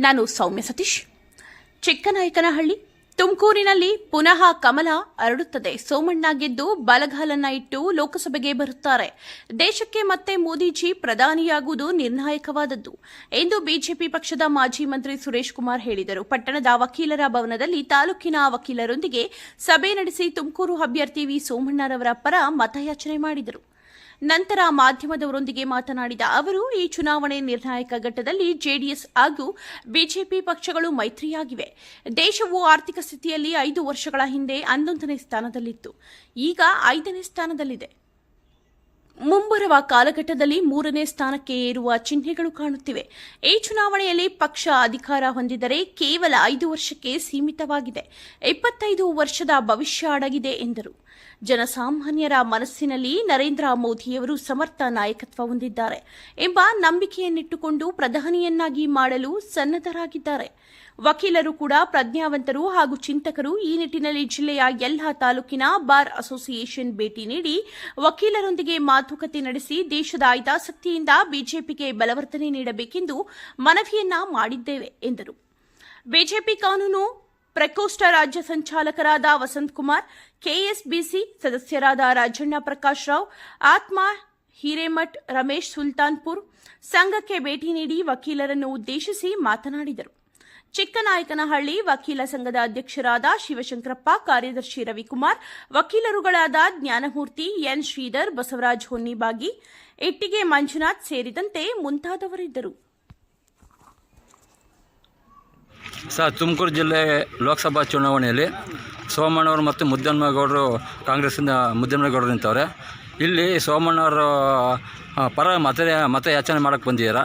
ನಾನು ಸೌಮ್ಯ ಸತೀಶ್. ಚಿಕ್ಕನಾಯಕನಹಳ್ಳಿ, ತುಮಕೂರಿನಲ್ಲಿ ಪುನಃ ಕಮಲ ಅರಡುತ್ತದೆ ಸೋಮಣ್ಣ ಗೆದ್ದು ಬಲಗಾಲನ್ನ ಇಟ್ಟು ಲೋಕಸಭೆಗೆ ಬರುತ್ತಾರೆ. ದೇಶಕ್ಕೆ ಮತ್ತೆ ಮೋದಿಜಿ ಪ್ರಧಾನಿಯಾಗುವುದು ನಿರ್ಣಾಯಕವಾದದ್ದು. ಎಂದು ಬಿಜೆಪಿ ಪಕ್ಷದ ಮಾಜಿ ಮಂತ್ರಿ ಸುರೇಶ್ ಕುಮಾರ್ ಹೇಳಿದರು. ಪಟ್ಟಣದ ವಕೀಲರ ಭವನದಲ್ಲಿ ತಾಲೂಕಿನ ವಕೀಲರೊಂದಿಗೆ ಸಭೆ ನಡೆಸಿ ತುಮಕೂರು ಅಭ್ಯರ್ಥಿ ವಿ ಸೋಮಣ್ಣರವರ ಪರ ಮತಯಾಚನೆ ಮಾಡಿದರು. ನಂತರ ಮಾಧ್ಯಮದವರೊಂದಿಗೆ ಮಾತನಾಡಿದ ಅವರು, ಈ ಚುನಾವಣೆ ನಿರ್ಣಾಯಕ ಘಟ್ಟದಲ್ಲಿ ಜೆಡಿಎಸ್ ಹಾಗೂ ಬಿಜೆಪಿ ಪಕ್ಷಗಳು ಮೈತ್ರಿಯಾಗಿವೆ. ದೇಶವು ಆರ್ಥಿಕ ಸ್ಥಿತಿಯಲ್ಲಿ ಐದು ವರ್ಷಗಳ ಹಿಂದೆ ಹನ್ನೊಂದನೇ ಸ್ಥಾನದಲ್ಲಿತ್ತು. ಈಗ ಐದನೇ ಸ್ಥಾನದಲ್ಲಿದೆ. ಮುಂಬರುವ ಕಾಲಘಟ್ಟದಲ್ಲಿ ಮೂರನೇ ಸ್ಥಾನಕ್ಕೆ ಏರುವ ಚಿಹ್ನೆಗಳು ಕಾಣುತ್ತಿವೆ. ಈ ಚುನಾವಣೆಯಲ್ಲಿ ಪಕ್ಷ ಅಧಿಕಾರ ಹೊಂದಿದರೆ ಕೇವಲ ಐದು ವರ್ಷಕ್ಕೆ ಸೀಮಿತವಾಗಿದೆ. ಇಪ್ಪತ್ತೈದು ವರ್ಷದ ಭವಿಷ್ಯ ಅಡಗಿದೆ ಎಂದರು. ಜನಸಾಮಾನ್ಯರ ಮನಸ್ಸಿನಲ್ಲಿ ನರೇಂದ್ರ ಮೋದಿಯವರು ಸಮರ್ಥ ನಾಯಕತ್ವ ಹೊಂದಿದ್ದಾರೆ ಎಂಬ ನಂಬಿಕೆಯನ್ನಿಟ್ಟುಕೊಂಡು ಪ್ರಧಾನಿಯನ್ನಾಗಿ ಮಾಡಲು ಸನ್ನದ್ಧರಾಗಿದ್ದಾರೆ. ವಕೀಲರು ಕೂಡ, ಪ್ರಜ್ಞಾವಂತರು ಹಾಗೂ ಚಿಂತಕರು ಈ ನಿಟ್ಟಿನಲ್ಲಿ ಜಿಲ್ಲೆಯ ಎಲ್ಲ ತಾಲೂಕಿನ ಬಾರ್ ಅಸೋಸಿಯೇಷನ್ ಭೇಟಿ ನೀಡಿ ವಕೀಲರೊಂದಿಗೆ ಮಾತುಕತೆ ನಡೆಸಿ ದೇಶದ ಹಿತಾಸಕ್ತಿಯಿಂದ ಬಿಜೆಪಿಗೆ ಬಲವರ್ಧನೆ ನೀಡಬೇಕೆಂದು ಮನವಿಯನ್ನ ಮಾಡಿದ್ದೇವೆ, ಎಂದರು. ಬಿಜೆಪಿ ಕಾನೂನು ಪ್ರಕೋಷ್ಠ ರಾಜ್ಯ ಸಂಚಾಲಕರಾದ ವಸಂತ್ ಕುಮಾರ್, ಕೆಎಸ್ಬಿಸಿ ಸದಸ್ಯರಾದ ರಾಜಣ್ಣ ಪ್ರಕಾಶ್ ರಾವ್, ಆತ್ಮ ಹಿರೇಮಠ್, ರಮೇಶ್ ಸುಲ್ತಾನ್ಪುರ್ ಸಂಘಕ್ಕೆ ಭೇಟಿ ನೀಡಿ ವಕೀಲರನ್ನು ಉದ್ದೇಶಿಸಿ ಮಾತನಾಡಿದರು. ಚಿಕ್ಕನಾಯಕನಹಳ್ಳಿ ವಕೀಲ ಸಂಘದ ಅಧ್ಯಕ್ಷರಾದ ಶಿವಶಂಕರಪ್ಪ, ಕಾರ್ಯದರ್ಶಿ ರವಿಕುಮಾರ್, ವಕೀಲರುಗಳಾದ ಜ್ಞಾನಮೂರ್ತಿ ಎನ್ ಶ್ರೀಧರ್, ಬಸವರಾಜ್ ಹೊನ್ನಿಬಾಗಿ, ಇಟ್ಟಿಗೆ ಮಂಜುನಾಥ್ ಸೇರಿದಂತೆ ಮುಂತಾದವರಿದ್ದರು. ಸರ್ ತುಮಕೂರು ಜಿಲ್ಲೆ ಲೋಕಸಭಾ ಚುನಾವಣೆಯಲ್ಲಿ ಸೋಮಣ್ಣವರು ಮತ್ತು ಮುದ್ದಮ್ಮಗೌಡರು ಕಾಂಗ್ರೆಸ್ಸಿಂದ ಮುದ್ದಮ್ಮಗೌಡರು ನಿಂತವ್ರೆ. ಇಲ್ಲಿ ಸೋಮಣ್ಣವರು ಪರ ಮತ ಮತಯಾಚನೆ ಮಾಡೋಕ್ಕೆ ಬಂದಿದ್ದೀರಾ?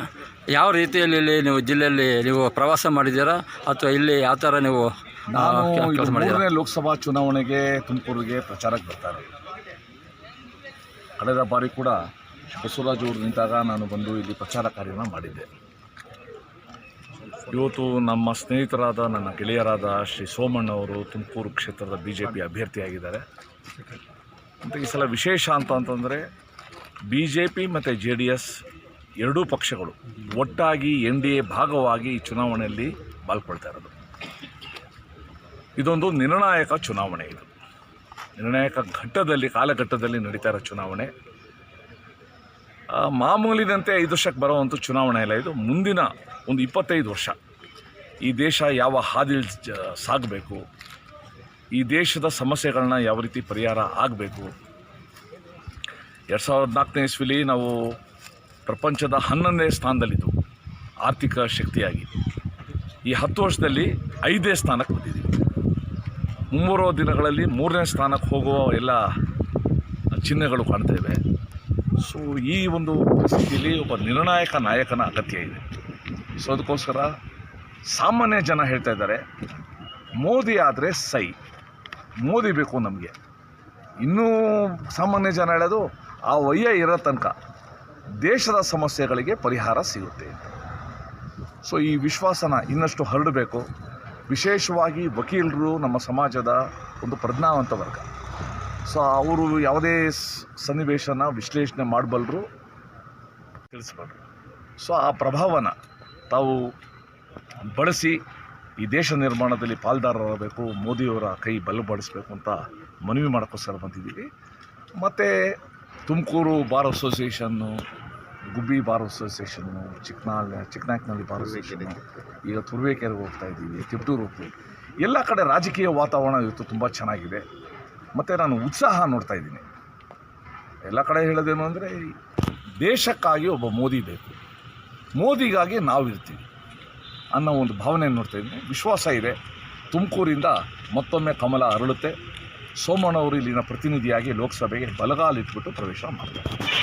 ಯಾವ ರೀತಿಯಲ್ಲಿ ಇಲ್ಲಿ ನೀವು ಜಿಲ್ಲೆಯಲ್ಲಿ ನೀವು ಪ್ರವಾಸ ಮಾಡಿದ್ದೀರಾ? ಅಥವಾ ಇಲ್ಲಿ ಯಾವ ಥರ ನೀವು ನಾನು ಕೆಲಸ ಮಾಡಿದ್ದೀರಾ? ಮೂರನೇ ಲೋಕಸಭಾ ಚುನಾವಣೆಗೆ ತುಮಕೂರಿಗೆ ಪ್ರಚಾರಕ್ಕೆ ಬರ್ತಾರೆ. ಕಳೆದ ಬಾರಿ ಕೂಡ ಬಸವರಾಜ್ ಅವರು ನಿಂತಾಗ ನಾನು ಬಂದು ಇಲ್ಲಿ ಪ್ರಚಾರ ಕಾರ್ಯನ ಮಾಡಿದ್ದೆ. ಇವತ್ತು ನಮ್ಮ ಸ್ನೇಹಿತರಾದ ನನ್ನ ಗೆಳೆಯರಾದ ಶ್ರೀ ಸೋಮಣ್ಣ ಅವರು ತುಮಕೂರು ಕ್ಷೇತ್ರದ ಬಿ ಜೆ ಪಿ ಅಭ್ಯರ್ಥಿಯಾಗಿದ್ದಾರೆ. ಮತ್ತು ಈ ಸಲ ವಿಶೇಷ ಅಂತ ಅಂತಂದರೆ ಬಿ ಜೆ ಪಿ ಮತ್ತು ಜೆ ಡಿ ಎಸ್ ಎರಡೂ ಪಕ್ಷಗಳು ಒಟ್ಟಾಗಿ ಎನ್ ಡಿ ಎ ಭಾಗವಾಗಿ ಈ ಚುನಾವಣೆಯಲ್ಲಿ ಪಾಲ್ಗೊಳ್ತಾ ಇರೋದು. ಇದೊಂದು ನಿರ್ಣಾಯಕ ಚುನಾವಣೆ ಇದು. ನಿರ್ಣಾಯಕ ಘಟ್ಟದಲ್ಲಿ, ಕಾಲಘಟ್ಟದಲ್ಲಿ ನಡೀತಾ ಇರೋ ಚುನಾವಣೆ. ಮಾಮೂಲಿನಂತೆ ಐದು ವರ್ಷಕ್ಕೆ ಬರೋವಂಥ ಚುನಾವಣೆ ಇಲ್ಲ ಇದು. ಮುಂದಿನ ಒಂದು ಇಪ್ಪತ್ತೈದು ವರ್ಷ ಈ ದೇಶ ಯಾವ ಹಾದಿಲಿ ಸಾಗಬೇಕು, ಈ ದೇಶದ ಸಮಸ್ಯೆಗಳನ್ನ ಯಾವ ರೀತಿ ಪರಿಹಾರ ಆಗಬೇಕು. ಎರಡು ಸಾವಿರದ ನಾಲ್ಕನೇ ಇಸ್ವಿಲಿ ನಾವು ಪ್ರಪಂಚದ ಹನ್ನೊಂದನೇ ಸ್ಥಾನದಲ್ಲಿದ್ದವು ಆರ್ಥಿಕ ಶಕ್ತಿಯಾಗಿ. ಈ ಹತ್ತು ವರ್ಷದಲ್ಲಿ ಐದೇ ಸ್ಥಾನಕ್ಕೆ ಬಂದಿದ್ದೀವಿ. ಮುಂಬರುವ ದಿನಗಳಲ್ಲಿ ಮೂರನೇ ಸ್ಥಾನಕ್ಕೆ ಹೋಗುವ ಎಲ್ಲ ಚಿಹ್ನೆಗಳು ಕಾಣ್ತೇವೆ ಸೊ ಈ ಒಂದು ಪರಿಸ್ಥಿತಿಯಲ್ಲಿ ಒಬ್ಬ ನಿರ್ಣಾಯಕ ನಾಯಕನ ಅಗತ್ಯ ಇದೆ. ಸೊ ಅದಕ್ಕೋಸ್ಕರ ಸಾಮಾನ್ಯ ಜನ ಹೇಳ್ತಾ ಇದ್ದಾರೆ, ಮೋದಿ ಆದರೆ ಸೈ. ಮೋದಿ ಬೇಕು ನಮಗೆ. ಇನ್ನೂ ಸಾಮಾನ್ಯ ಜನ ಹೇಳೋದು, ಆ ವಯ್ಯ ಇರೋ ತನಕ. ದೇಶದ ಸಮಸ್ಯೆಗಳಿಗೆ ಪರಿಹಾರ ಸಿಗುತ್ತೆ ಸೊ ಈ ವಿಶ್ವಾಸನ ಇನ್ನಷ್ಟು ಹರಡಬೇಕು. ವಿಶೇಷವಾಗಿ ವಕೀಲರು ನಮ್ಮ ಸಮಾಜದ ಒಂದು ಪ್ರಜ್ಞಾವಂತ ವರ್ಗ. ಸೊ ಅವರು ಯಾವುದೇ ಸನ್ನಿವೇಶನ ವಿಶ್ಲೇಷಣೆ ಮಾಡಬಲ್ಲರು ತಿಳಿಸ್ಬಲ್ರು. ಸೊ ಆ ಪ್ರಭಾವನ ತಾವು ಬಳಸಿ ಈ ದೇಶ ನಿರ್ಮಾಣದಲ್ಲಿ ಪಾಲ್ದಾರರಾಗಬೇಕು, ಮೋದಿಯವರ ಕೈ ಬಲಪಡಿಸಬೇಕು ಅಂತ ಮನವಿ ಮಾಡೋಕ್ಕೋಸ್ಕರ ಬಂದಿದ್ದೀವಿ. ಮತ್ತು Tumakuru bar association Gubbi bar association Chikkanala ಚಿಕ್ಕನಾಕ್ನಲ್ಲಿ ಬಾರ್ ಅಸೋಸಿಯೇಷನ್. ಈಗ ತುರ್ವೇಕೆರೆಗೆ ಹೋಗ್ತಾ ಇದ್ದೀವಿ ತಿಪ್ಟೂರು ಹೋಗ್ತೀವಿ. ಎಲ್ಲ ಕಡೆ ರಾಜಕೀಯ ವಾತಾವರಣ ಇವತ್ತು ತುಂಬ ಚೆನ್ನಾಗಿದೆ. ಮತ್ತು ನಾನು ಉತ್ಸಾಹ ನೋಡ್ತಾ ಇದ್ದೀನಿ. ಎಲ್ಲ ಕಡೆ ಹೇಳೋದೇನು ಅಂದರೆ ದೇಶಕ್ಕಾಗಿ ಒಬ್ಬ ಮೋದಿ ಬೇಕು. ಮೋದಿಗಾಗಿ ನಾವು ಇರ್ತೀವಿ ಅನ್ನೋ ಒಂದು ಭಾವನೆ ನೋಡ್ತಾ ಇದ್ದೀನಿ. ವಿಶ್ವಾಸ ಇದೆ. ತುಮಕೂರಿಂದ ಮತ್ತೊಮ್ಮೆ ಕಮಲ ಅರಳುತ್ತೆ. ಸೋಮಣ್ಣವರು ಇಲ್ಲಿನ ಪ್ರತಿನಿಧಿಯಾಗಿ ಲೋಕಸಭೆಗೆ ಬಲಗಾಲಿಟ್ಬಿಟ್ಟು ಪ್ರವೇಶ ಮಾಡ್ತಾರೆ.